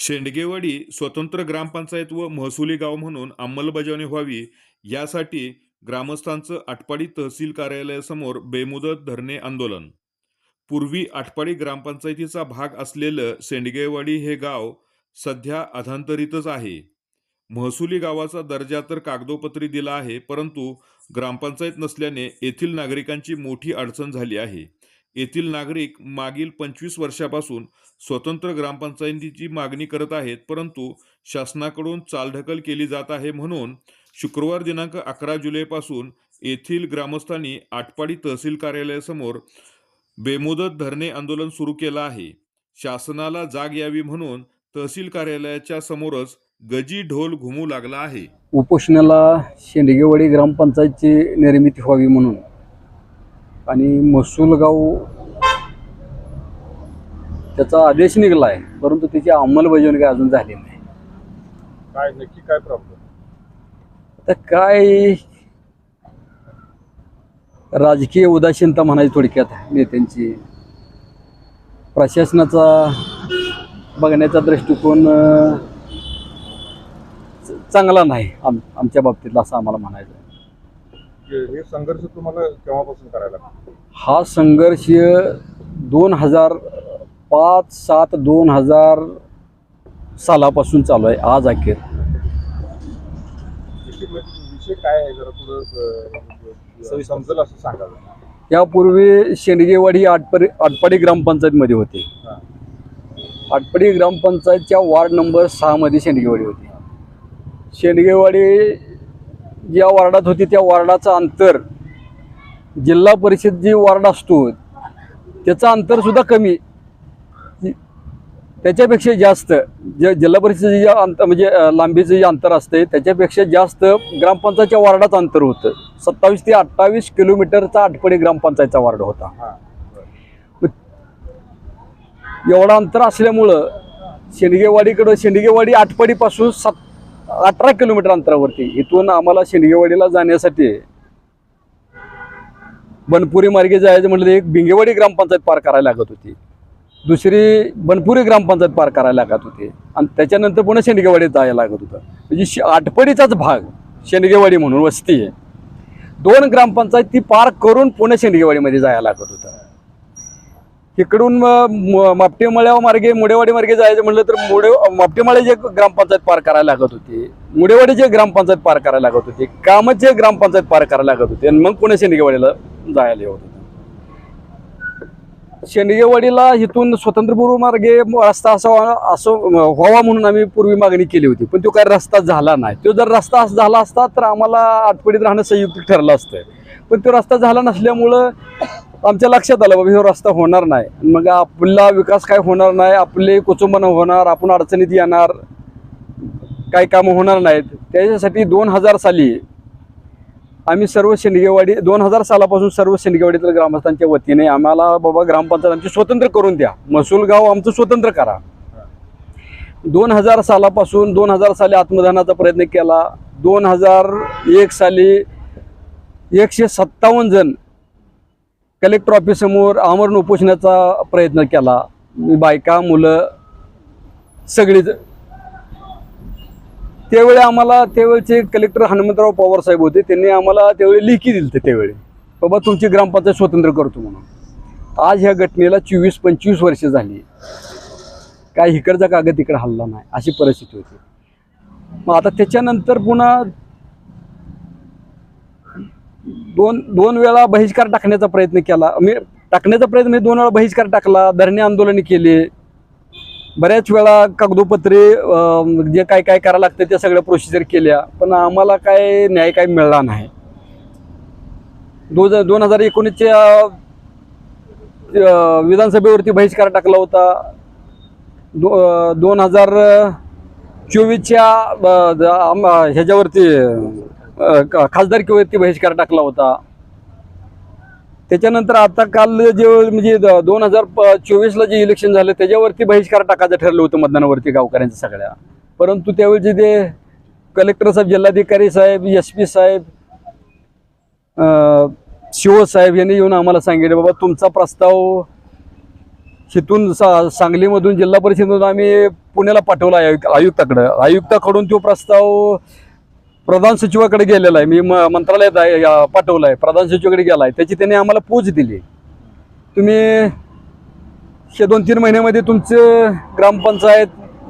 शेंडगेवाडी स्वतंत्र ग्रामपंचायत व महसुली गाव म्हणून अंमलबजावणी व्हावी यासाठी ग्रामस्थांचं आटपाडी तहसील कार्यालयासमोर बेमुदत धरणे आंदोलन. पूर्वी आटपाडी ग्रामपंचायतीचा भाग असलेलं शेंडगेवाडी हे गाव सध्या अधांतरितच आहे. महसुली गावाचा दर्जा तर कागदोपत्री दिला आहे परंतु ग्रामपंचायत नसल्याने येथील नागरिकांची मोठी अडचण झाली आहे. येथील नागरिक मागील पंचवीस वर्षापासून स्वतंत्र ग्रामपंचायतीची मागणी करत आहेत परंतु शासनाकडून चालढकल केली जात आहे म्हणून शुक्रवार दिनांक अकरा जुलैपासून येथील ग्रामस्थांनी आटपाडी तहसील कार्यालयासमोर बेमुदत धरणे आंदोलन सुरू केलं आहे. शासनाला जाग यावी म्हणून तहसील कार्यालयाच्या समोरच गजी ढोल घुमू लागला आहे. उपोषणाला शेंडगेवाडी ग्रामपंचायतची निर्मिती व्हावी म्हणून आणि महसूल गाव त्याचा आदेश निघाला आहे परंतु त्याची अंमलबजावणी काय अजून झाली नाही. काय नक्की काय प्रॉब्लेम आता काय राजकीय उदासीनता म्हणायची थोडक्यात नेत्यांची. प्रशासनाचा बघण्याचा दृष्टिकोन चांगला नाही आम आमच्या बाबतीतला असं आम्हाला म्हणायचं. हे संघर्ष तुम्हाला केव्हापासून करायला? हा संघर्ष दोन हजार पाच सात दोन हजार सालापासून चालू आहे आज अखेर. म्हणजे विषय काय आहे? जरा थोडं समजेल असं सांगावं यापूर्वी शेंडगेवाडी आटपरी आटपाडी ग्रामपंचायतमध्ये होते. आटपाडी ग्रामपंचायतच्या वार्ड नंबर सहामध्ये शेंडगेवाडी होती. शेंडगेवाडी ज्या वार्डात होती त्या वार्डाचं अंतर जिल्हा परिषद जी वार्ड असतो त्याचं अंतरसुद्धा कमी. त्याच्यापेक्षा जास्त जे जिल्हा परिषद जे अंतर म्हणजे लांबीचं जे अंतर असते त्याच्यापेक्षा जास्त ग्रामपंचायतच्या वार्डाचं अंतर होतं. सत्तावीस ते अठ्ठावीस किलोमीटरचा आटपाडी ग्रामपंचायतचा वार्ड होता. एवढा अंतर असल्यामुळं शेंडगेवाडीकडं शेंडगेवाडी आटपाडीपासून सात अठरा किलोमीटर अंतरावरती. इथून आम्हाला शिंदगेवाडीला जाण्यासाठी बनपुरी मार्गे जायचं म्हटलं एक भिंगेवाडी ग्रामपंचायत पार करायला लागत होती. दुसरी बनपुरी ग्रामपंचायत पार करायला लागत होती. आणि त्याच्यानंतर पुन्हा शेंडगेवाडीत जायला लागत होतं. म्हणजे शे- भाग शेंडगेवाडी म्हणून वस्ती आहे. दोन ग्रामपंचायत ती पार करून पुणे शेंडगेवाडीमध्ये जायला लागत होतं. इकडून म- म- मापटेमळ्या मार्गे मुडेवाडी मार्गे जायचं म्हटलं तर मुडे मापटेमाळे जे ग्रामपंचायत पार करायला लागत होती मुडेवाडी जे ग्रामपंचायत पार करायला लागत होती कामचे ग्रामपंचायत पार करायला लागत होती आणि मग पुणे शेंडगेवाडीला जायला होत होतं. शेंडगेवाडीला इथून स्वतंत्रपूर्व मार्गे रस्ता असावा असं व्हावा म्हणून आम्ही पूर्वी मागणी केली होती पण तो काय रस्ता झाला नाही. तो जर रस्ता झाला असता तर आम्हाला आठवडीत राहणं संयुक्त ठरलं असतं. पण तो रस्ता झाला नसल्यामुळं आमच्या लक्षात आलं बाबा हे रस्ता होणार नाही. मग आपला विकास काय होणार नाही आपले कुचुंबन होणार आपण अडचणीत येणार काही कामं होणार नाहीत. त्याच्यासाठी दोन हजार साली आम्ही सर्व शेंडगेवाडी दोन हजार सालापासून सर्व शेंडगेवाडीतील ग्रामस्थांच्या वतीने आम्हाला बाबा ग्रामपंचायत आमची स्वतंत्र करून द्या. महसूल गाव आमचं स्वतंत्र करा. दोन हजार सालापासून दोन हजार साली आत्मदानाचा प्रयत्न केला. दोन हजार एक साली एकशे सत्तावन्न जण कलेक्टर ऑफिससमोर आमरण उपोषणाचा प्रयत्न केला. बायका मुलं सगळीच. त्यावेळी आम्हाला त्यावेळचे कलेक्टर हनुमंतराव पवार साहेब होते. त्यांनी आम्हाला त्यावेळी लिखी दिली त्यावेळी. बाबा तुमची ग्रामपंचायत स्वतंत्र करतो म्हणून. आज ह्या घटनेला चोवीस पंचवीस वर्ष झाली. काय इकडचा कागद तिकडे हल्ला नाही. अशी परिस्थिती होती. मग आता त्याच्यानंतर पुन्हा दोन दोन वेळा बहिष्कार टाकण्याचा प्रयत्न केला. मी टाकण्याचा प्रयत्न म्हणजे दोन वेळा बहिष्कार टाकला धरणे आंदोलने केले. बऱ्याच वेळा कागदोपत्रे जे काय काय करायला लागतं त्या सगळ्या प्रोसिजर केल्या. पण आम्हाला काय न्याय काय मिळाला नाही. दोन दोन हजार एकोणीसच्या विधानसभेवरती बहिष्कार टाकला होता. दो दोन हजार चोवीसच्या ह्याच्यावरती खासदार किंवा खासदारकीवरती बहिष्कार टाकला होता. त्याच्यानंतर आता काल जे म्हणजे दोन हजार चोवीसला जे इलेक्शन झालं त्याच्यावरती बहिष्कार टाकायचं ठरलं होतं मतदानावरती गावकऱ्यांचं सगळ्या. परंतु त्यावेळचे जे कलेक्टर साहेब जिल्हाधिकारी साहेब एस पी साहेब शिव साहेब यांनी येऊन आम्हाला सांगितलं बाबा तुमचा प्रस्ताव तिथून सा सांगलीमधून जिल्हा परिषदेमधून आम्ही पुण्याला पाठवला आयुक्त आयुक्ताकडं. आयुक्ताकडून तो प्रस्ताव प्रधान सचिवाकडे गेलेला आहे. मी म मंत्रालयात आहे या- आहे. प्रधान सचिवाकडे गेला आहे. त्याची त्यांनी आम्हाला पोच दिली तुम्ही हे दोन तीन महिन्यामध्ये तुमचं ग्रामपंचायत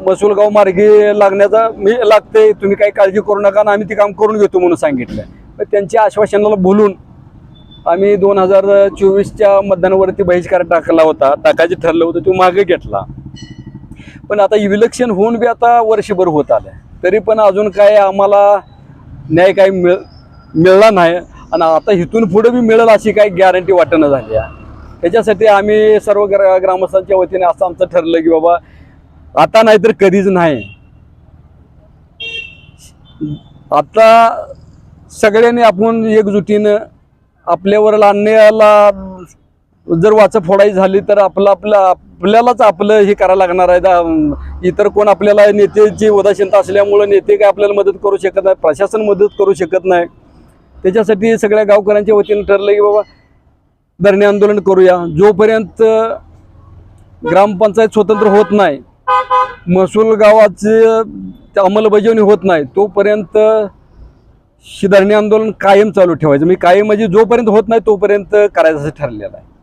मसूलगाव मार्गे लागण्याचा मी लागते. तुम्ही काही काळजी करू नका आणि आम्ही ते काम करून घेतो म्हणून सांगितलं. मग त्यांच्या आश्वासनाला बोलून आम्ही दोन हजार चोवीसच्या मतदानावरती बहिष्कार टाकला होता. टाकायचं ठरलं होतं तो मागे घेतला. पण आता इलेक्शन होऊन बी आता वर्षभर होत आलं तरी पण अजून काय आम्हाला न्याय काही मिळ मिळला नाही. आणि आता इथून पुढे बी मिळेल अशी काही गॅरंटी वाटणं झाली आहे. त्याच्यासाठी आम्ही सर्व ग्रा ग्रामस्थांच्या वतीने असं आमचं ठरलं की बाबा आता नाही तर कधीच नाही. आता सगळ्यांनी आपण एकजुटीनं आपल्यावर अन्यायाला जर वाचं फोडायची झाली तर आपलं आपलं आपल्यालाच आपलं हे करायला लागणार आहे. इतर कोण आपल्याला नेत्याची उदासीनता असल्यामुळं नेते काय आपल्याला मदत करू शकत नाही प्रशासन मदत करू शकत नाही. त्याच्यासाठी सगळ्या गावकऱ्यांच्या वतीनं ठरलं की बाबा धरणे आंदोलन करूया. जोपर्यंत ग्रामपंचायत स्वतंत्र होत नाही महसूल गावाची अंमलबजावणी होत नाही तोपर्यंत धरणे आंदोलन कायम चालू ठेवायचं. मी कायम म्हणजे जोपर्यंत होत नाही तोपर्यंत करायचं असं ठरलेलं आहे.